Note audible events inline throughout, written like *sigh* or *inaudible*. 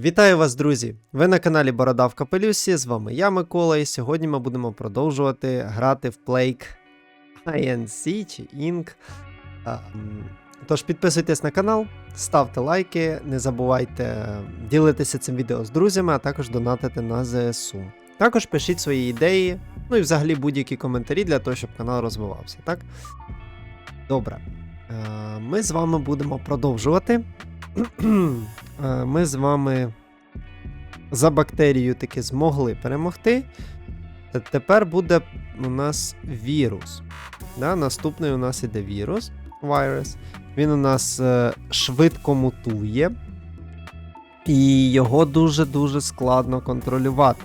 Вітаю вас, друзі! Ви на каналі Борода в Капелюсі. З вами я, Микола, і сьогодні ми будемо продовжувати грати в Plague INC чи Inc. Тож підписуйтесь на канал, ставте лайки, не забувайте ділитися цим відео з друзями, а також донатити на ЗСУ. Також пишіть свої ідеї, ну і взагалі будь-які коментарі для того, щоб канал розвивався, так? Добре. Е, Ми з вами будемо продовжувати. *clears throat* Е, Ми з вами за бактерію таки змогли перемогти. Тепер буде у нас вірус. Да? Наступний у нас іде вірус. Virus. Він у нас е, швидко мутує, і його дуже-дуже складно контролювати.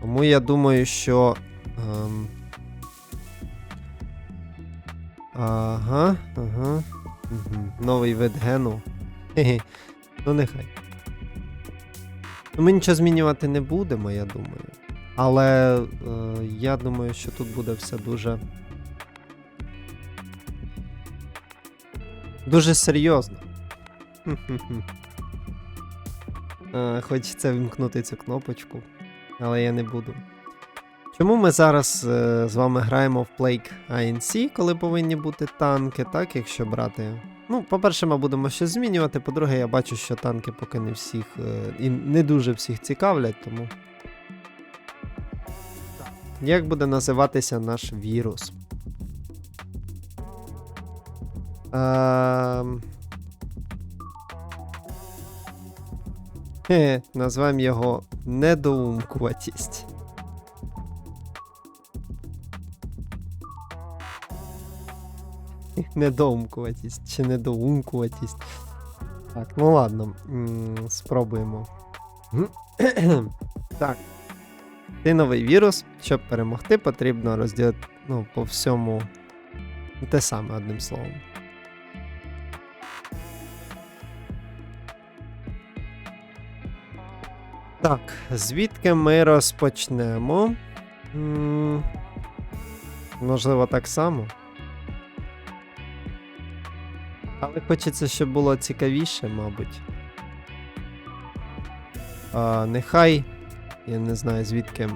Тому я думаю, що. Ем... Ага, ага. Угу. Новий вид гену. Хе-хе. Ну, нехай. Ну, ми нічого змінювати не будемо, я думаю. Але е, я думаю, що тут буде все дуже. Дуже серйозно. *laughs* Е, Хочеться вімкнути цю кнопочку, але я не буду. Чому ми зараз е, з вами граємо в Plague INC, коли повинні бути танки, так, якщо брати. Ну, по-перше, ми будемо щось змінювати. По-друге, я бачу, що танки поки не всіх е, і не дуже всіх цікавлять, тому. Як буде називатися наш вірус? Ем... Хе, назвемо його недоумкуватість. *laughs* Недоумкуватість чи недоумкуватість. Так, ну ладно, спробуємо. *clears throat* так. Ти новий вірус. Щоб перемогти, потрібно розділити ну, по всьому те саме одним словом. Так, звідки ми розпочнемо? М, Можливо, так само. Але хочеться, щоб було цікавіше, мабуть. А, нехай. Я не знаю звідки.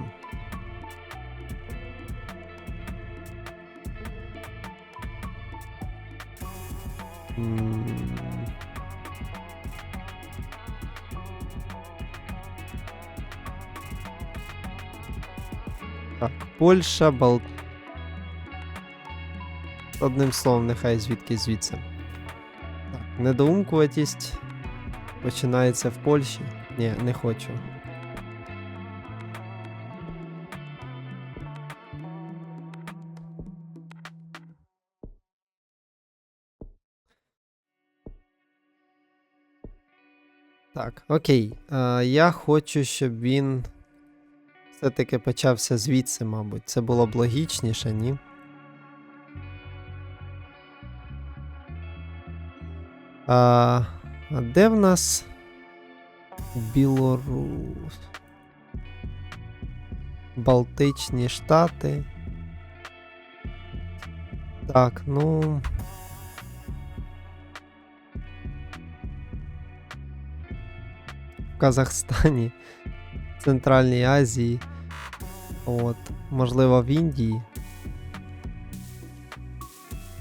Так, Польща, Бал. Одним словом, нехай звідки звідси. Недоумкуватість починається в Польщі. Ні, не хочу. Так, окей. Е, я хочу, щоб він все-таки почався звідси, мабуть. Це було б логічніше, ні? А, а де в нас Білорус? Балтичні Штати. Так, ну. В Казахстані, в Центральній Азії. От, можливо, в Індії.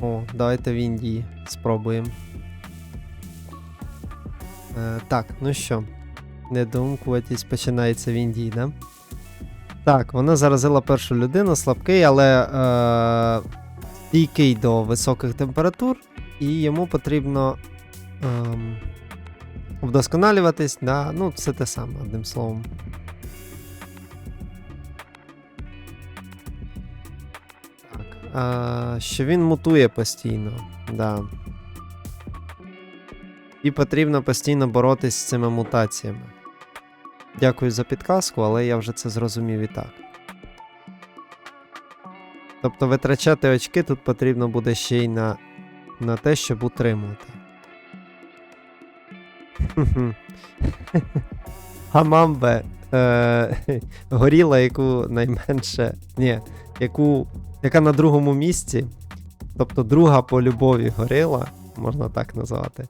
О, давайте в Індії спробуємо. Е, так, ну що, недоумкуватість починається в Індії? Так, вона заразила першу людину, слабкий, але е, до високих температур, і йому потрібно ем, вдосконалюватись, да? ну, це те саме, одним словом. Так, е, що він мутує постійно, да. І потрібно постійно боротись з цими мутаціями. Дякую за підказку, але я вже це зрозумів і так. Тобто витрачати очки тут потрібно буде ще й на, на те, щоб утримувати. Гамамбе *laughs* е, *laughs* горіла, яку найменше. Ні, яку, яка на другому місці. Тобто друга по любові горила, можна так назвати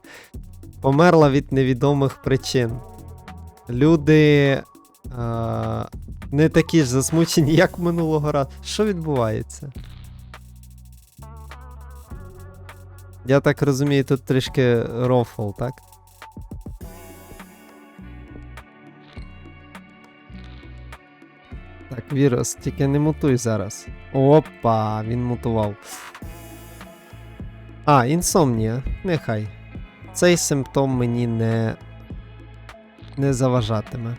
померла від невідомих причин. люди е, не такі ж засмучені, *laughs* як минулого разу. Що відбувається? Я так розумію, тут трішки рофл, так? Так, вірус, тільки не мутуй зараз. Опа, він мутував. А, інсомнія. Нехай. Цей симптом мені не. не заважатиме.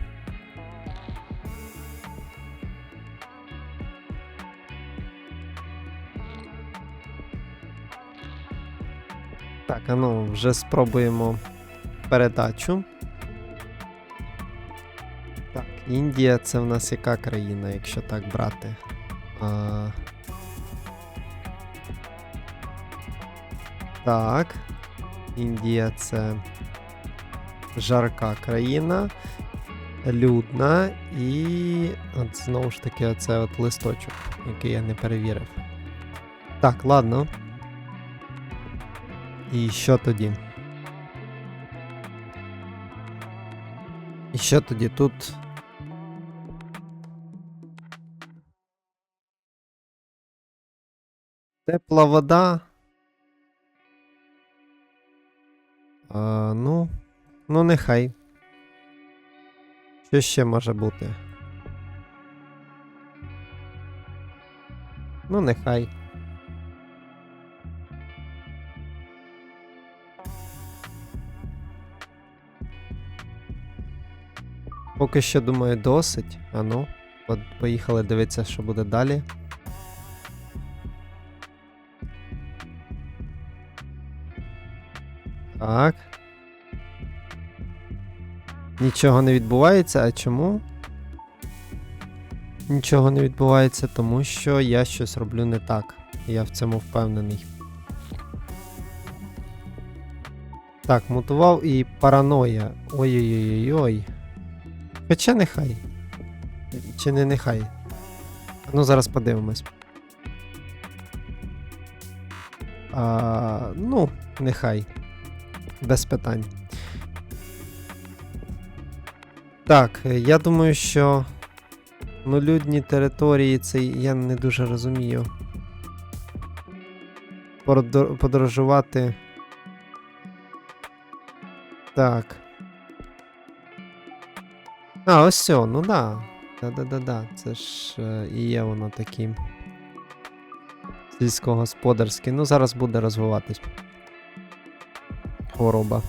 Так, а ну, вже спробуємо передачу. Так, Індія це в нас яка країна, якщо так брати? А... Так. Індія це жарка країна, людна і. От знову ж таки, оце от листочок, який я не перевірив. Так, ладно. І що тоді? І що тоді тут? Тепла вода. А, ну, ну нехай. Що ще може бути? Ну, нехай. Поки що думаю, досить. А ну, поїхали дивитися, що буде далі. Так. Нічого не відбувається. А чому? Нічого не відбувається, тому що я щось роблю не так. Я в цьому впевнений. Так, мутував і параноя. Ой-ой-ой-ой. Хоча нехай. Чи не нехай. Ну, зараз подивимось. А, ну, нехай. Без питань. Так, е, я думаю, що нулюдні території це я не дуже розумію. Подорожувати. Так. А, ось все, ну да. Да-да-да-да. Це ж е, і є воно такі. Сільськогосподарські. Ну, зараз буде розвиватись. Хвороба.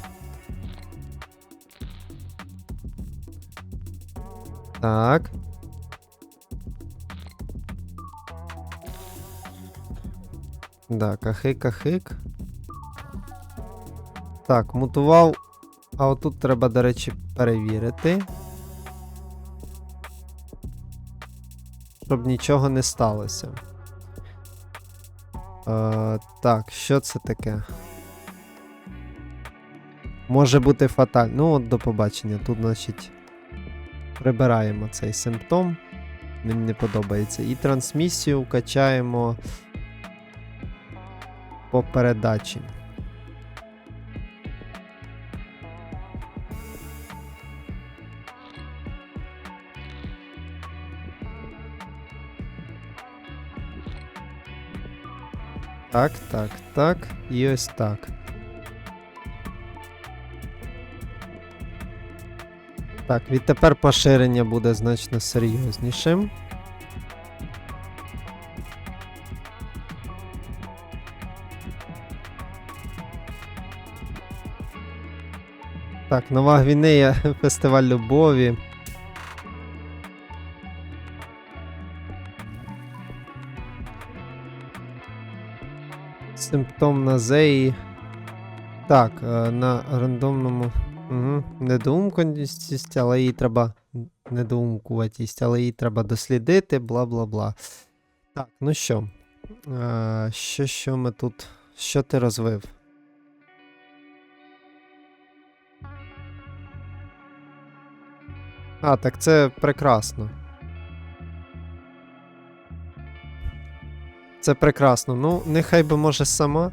Так. Да, кахик, кахик. Так, мутував. А отут треба, до речі, перевірити. Щоб нічого не сталося. Е, так, що це таке? Може бути фаталь. Ну, от до побачення. Тут, значить, прибираємо цей симптом. Мені не подобається. І трансмісію качаємо по передачі. Так, так, так. І ось так. Так, відтепер поширення буде значно серйознішим. Так, Нова Гвінея, *laughs* фестиваль любові. Симптом на зеї. Так, е, на рандомному. Угу. Недоумканість, але її треба. Недоумкуватість, але її треба дослідити, бла бла бла. Так, ну що? Е, що, що ми тут. Що ти розвив? А, так це прекрасно. Це прекрасно. Ну, нехай би може сама.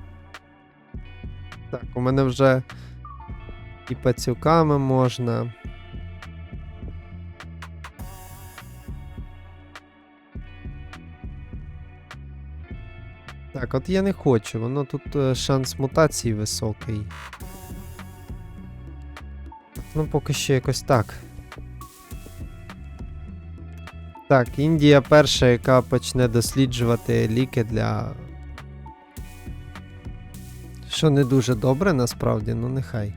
Так, у мене вже і пацюками можна. Так, от я не хочу, воно тут е, шанс мутації високий. Ну, поки що якось так. Так, Індія перша, яка почне досліджувати ліки для. Що не дуже добре насправді, ну нехай.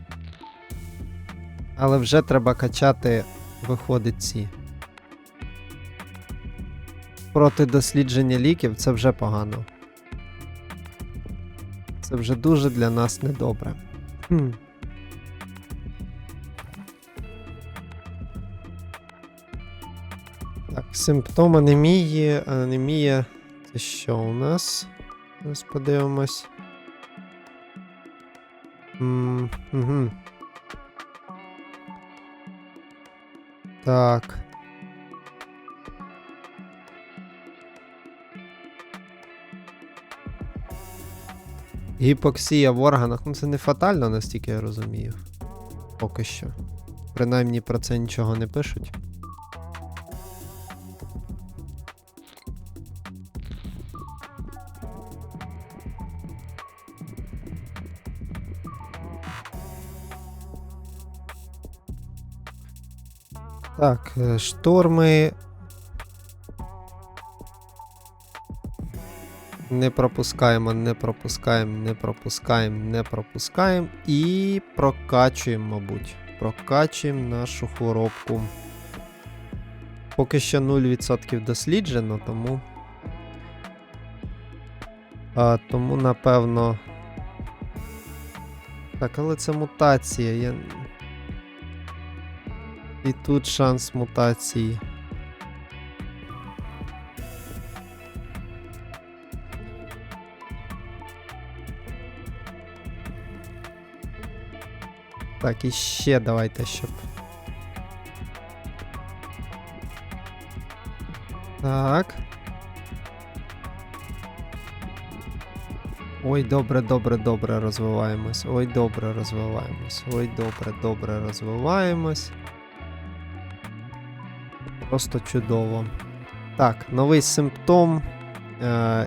Але вже треба качати, виходить ці. Проти дослідження ліків це вже погано. Це вже дуже для нас недобре. Хм. Так, симптом анемії. Анемія. Це що у нас? Зараз подивимось. М, Угу. Так. Гіпоксія в органах. Ну це не фатально, настільки я розумію. Поки що. Принаймні про це нічого не пишуть. Так, е, шторми. Не пропускаємо, не пропускаємо, не пропускаємо, не пропускаємо. І прокачуємо, мабуть. Прокачуємо нашу хворобку. Поки що 0% досліджено, тому. А, тому, напевно. Так, але це мутація. Я... І тут шанс мутації. Так, і ще давайте, щоб. Так. Ой, добре, добре, добре розвиваємось. Ой, добре розвиваємось. Ой, добре, добре розвиваємось. Просто чудово. Так, новий симптом е,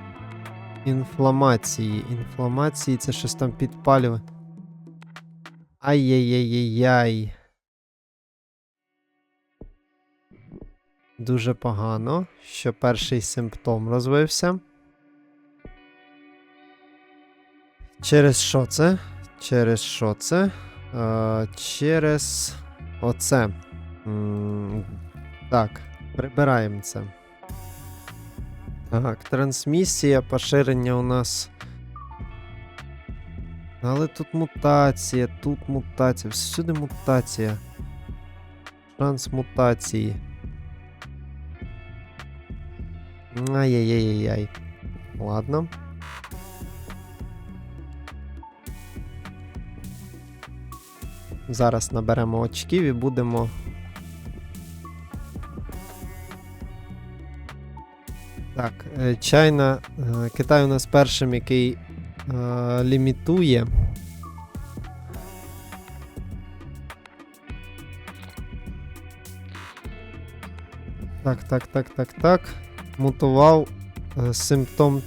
інфламації. Інфламації це щось там підпалює. Ай-яй-яй-яй-яй. Дуже погано, що перший симптом розвився. Через що це? Через що це? Е, через оце. Так, прибираємо це. Так, трансмісія, поширення у нас. Але тут мутація, тут мутація, всюди мутація. Шанс мутації. Ай-яй-яй-яй. Ладно. Зараз наберемо очків і будемо. Так, е, чайна. е, Китай у нас першим, який е, лімітує. Так, так, так, так, так. Мутував е, симптом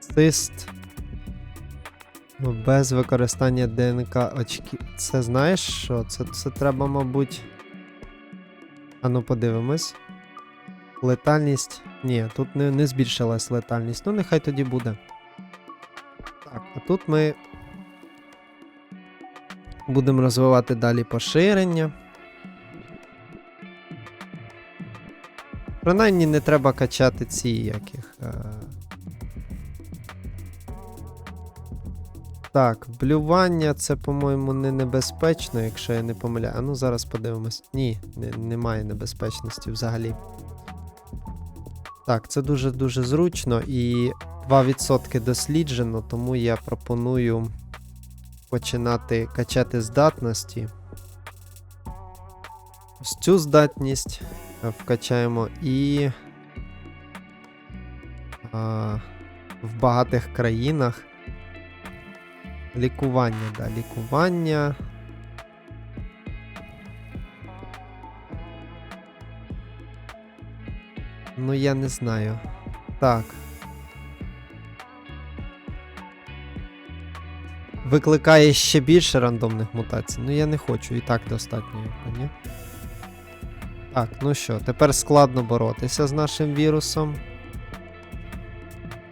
цист без використання ДНК очків. Це знаєш що? Це, це треба, мабуть. Ану, подивимось. Летальність. Ні, тут не, не збільшилась летальність. Ну, нехай тоді буде. Так, а тут ми будемо розвивати далі поширення. Принаймні не треба качати ці яких. Е... Так, блювання це, по-моєму, не небезпечно, якщо я не помиляю. А ну зараз подивимось. Ні, не, немає небезпечності взагалі. Так, це дуже-дуже зручно і 2% досліджено, тому я пропоную починати качати здатності. Ось цю здатність е, вкачаємо і а, в багатих країнах. Лікування, да, лікування. Ну я не знаю. Так. Викликає ще більше рандомних мутацій. Ну я не хочу, і так достатньо, ні? Так, ну що, тепер складно боротися з нашим вірусом.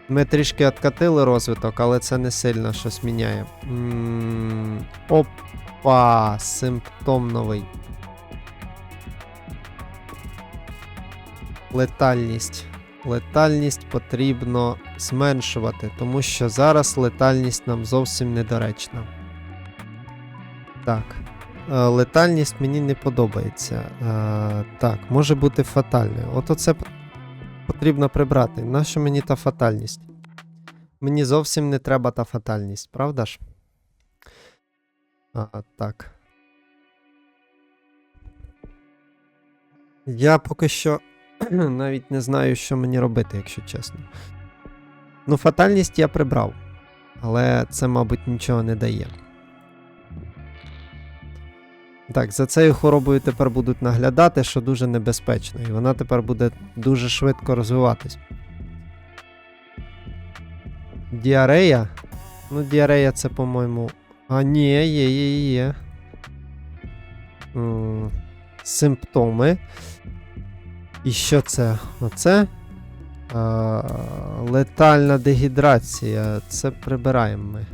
Ми трішки откатили розвиток, але це не сильно щось міняє. М -м опа, симптом новий. Летальність. Летальність потрібно зменшувати, тому що зараз летальність нам зовсім недоречна. Так. Е, Летальність мені не подобається. Е, Так, може бути фатальною. От оце потрібно прибрати. Нащо мені та фатальність? Мені зовсім не треба та фатальність, правда ж? А, так. Я поки що *clears throat* навіть не знаю, що мені робити, якщо чесно. Ну, фатальність я прибрав, але це, мабуть, нічого не дає. Так, за цією хворобою тепер будуть наглядати, що дуже небезпечно, і вона тепер буде дуже швидко розвиватись. Діарея? Ну, діарея це, по-моєму. А, ні, є, є, є, Симптоми. І що це? Оце? А, летальна дегідрація. Це прибираємо ми.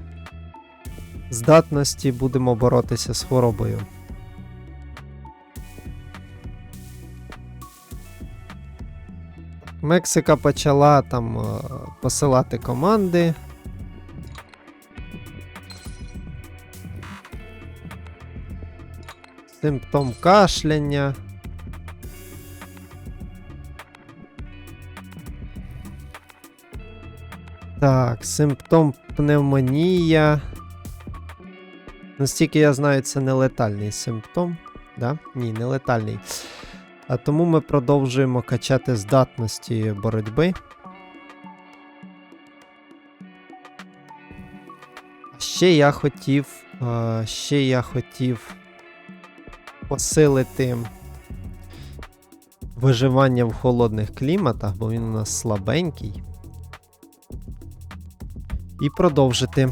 Здатності будемо боротися з хворобою. Мексика почала там посилати команди. Симптом кашляння. Так, симптом пневмонія. Наскільки я знаю, це не летальний симптом. Да? Ні, не летальний. А тому ми продовжуємо качати здатності боротьби. Ще я хотів. Ще я хотів посилити виживання в холодних кліматах, бо він у нас слабенький. І продовжити.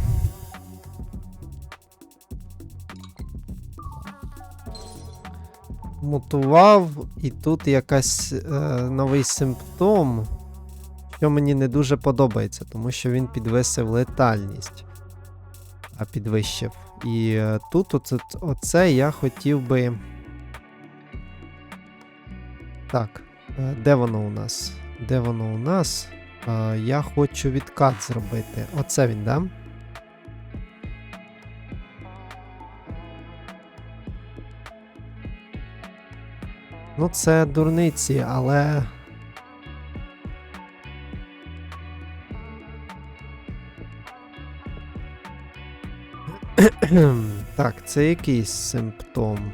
Мутував, і тут якась е, новий симптом, що мені не дуже подобається, тому що він підвисив летальність. А підвищив. І е, тут оце, оце я хотів би. Так, е, де воно у нас? Де воно у нас? Е, я хочу відкат зробити. Оце він, да? Ну, це дурниці, але. *clears throat* так, це якийсь симптом.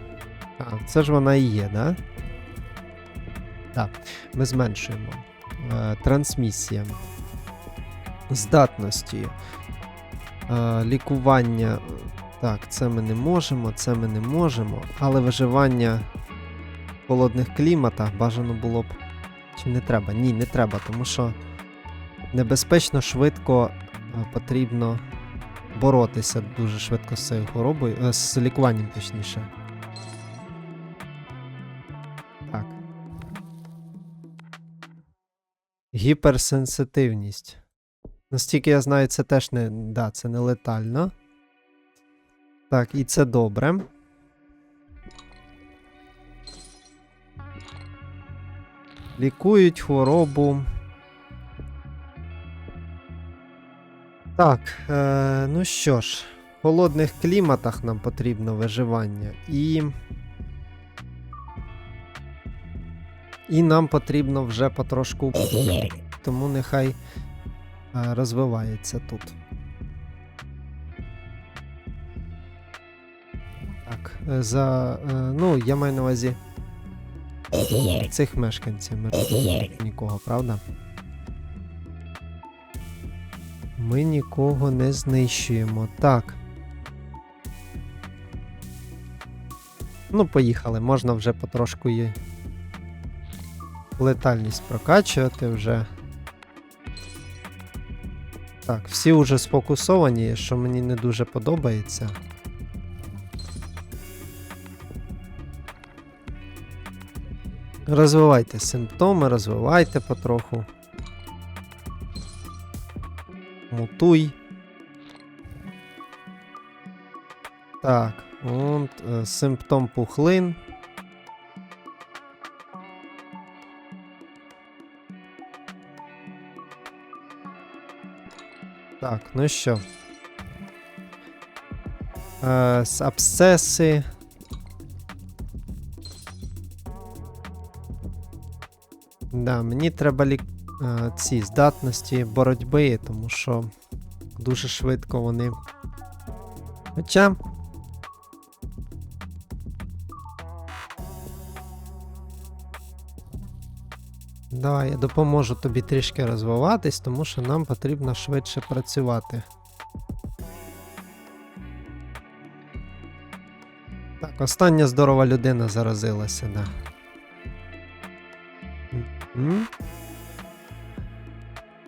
А, це ж вона і є, да? Так, ми зменшуємо. Е, трансмісія. Здатності. Е, лікування. Так, це ми не можемо, це ми не можемо. Але виживання в холодних кліматах бажано було б. Чи не треба? Ні, не треба, тому що небезпечно швидко е, потрібно боротися дуже швидко з цією хворобою, з лікуванням, точніше. Гіперсенситивність. Настільки я знаю, це теж не. Да, це не летально. Так, і це добре. Лікують хворобу. Так, е, ну що ж, в холодних кліматах нам потрібно виживання. І. І нам потрібно вже потрошку. Тому нехай е, розвивається тут. Так, е, за. Е, ну, я маю на увазі цих мешканців. Ми нікого, правда? Ми нікого не знищуємо. Так. Ну, поїхали. Можна вже потрошку її летальність прокачувати вже. Так, всі вже сфокусовані, що мені не дуже подобається. Розвивайте симптоми, розвивайте потроху. Мутуй. Так, от, е, симптом пухлин. Так, ну що. Е, Абсеси. Да, мені треба лік... е, ці здатності боротьби, тому що дуже швидко вони. Хоча. Давай, я допоможу тобі трішки розвиватись, тому що нам потрібно швидше працювати. Так, остання здорова людина заразилася, да.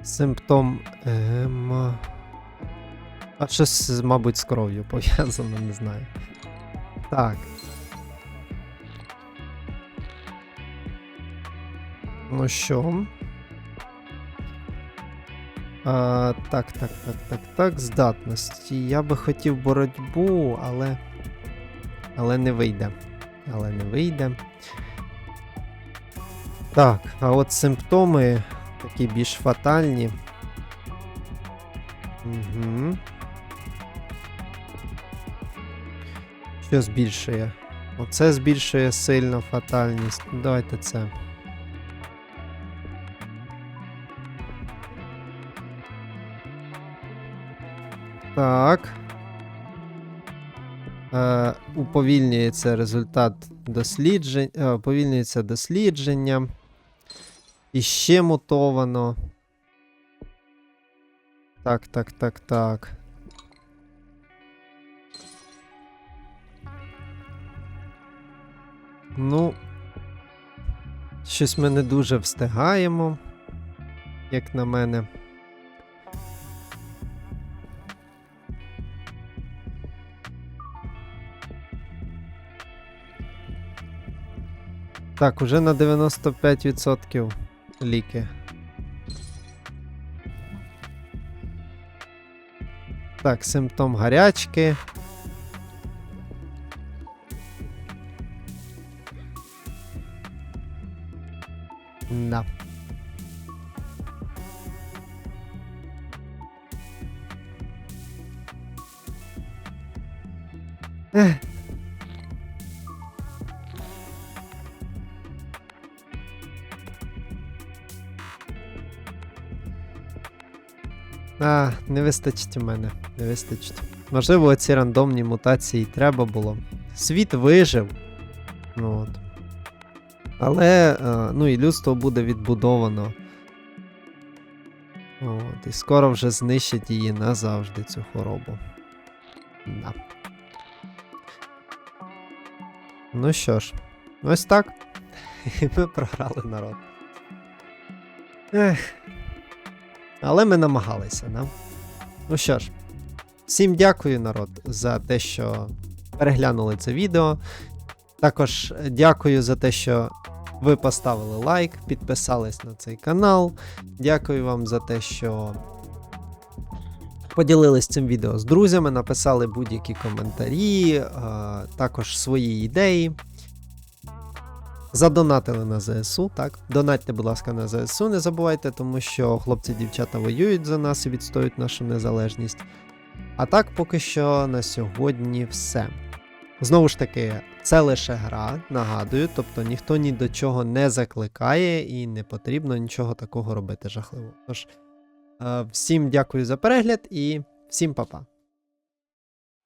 Симптом. Ем... А щось, мабуть, з кров'ю пов'язано, не знаю. Так. Ну що? А, так, так, так, так, так. Здатності. Я би хотів боротьбу, але. Але не вийде. Але не вийде. Так, а от симптоми такі більш фатальні. Угу. Що збільшує? Оце збільшує сильно фатальність. Давайте це. Так. Е, уповільнюється результат досліджень. Е, уповільнюється дослідження. І ще мутовано. Так, так, так, так. Ну. Щось ми не дуже встигаємо, як на мене. Так, уже на 95% ліки. Так, симптом гарячки. Да. Ех. А, не вистачить у мене. Не вистачить. Можливо, ці рандомні мутації треба було. Світ вижив. Ну, от. Але е, ну, і людство буде відбудовано. От, і скоро вже знищать її назавжди, цю хворобу. Да. Ну що ж, ось так. *laughs* Ми програли народ. Ех. Але ми намагалися, да? Ну що ж, всім дякую, народ, за те, що переглянули це відео. Також дякую за те, що ви поставили лайк, підписались на цей канал. Дякую вам за те, що поділились цим відео з друзями, написали будь-які коментарі, також свої ідеї. Задонатили на ЗСУ, так. Донатьте, будь ласка, на ЗСУ, не забувайте, тому що хлопці дівчата воюють за нас і відстоюють нашу незалежність. А так, поки що на сьогодні все. Знову ж таки, це лише гра, нагадую, тобто ніхто ні до чого не закликає і не потрібно нічого такого робити жахливого. Тож, е, всім дякую за перегляд і всім па-па.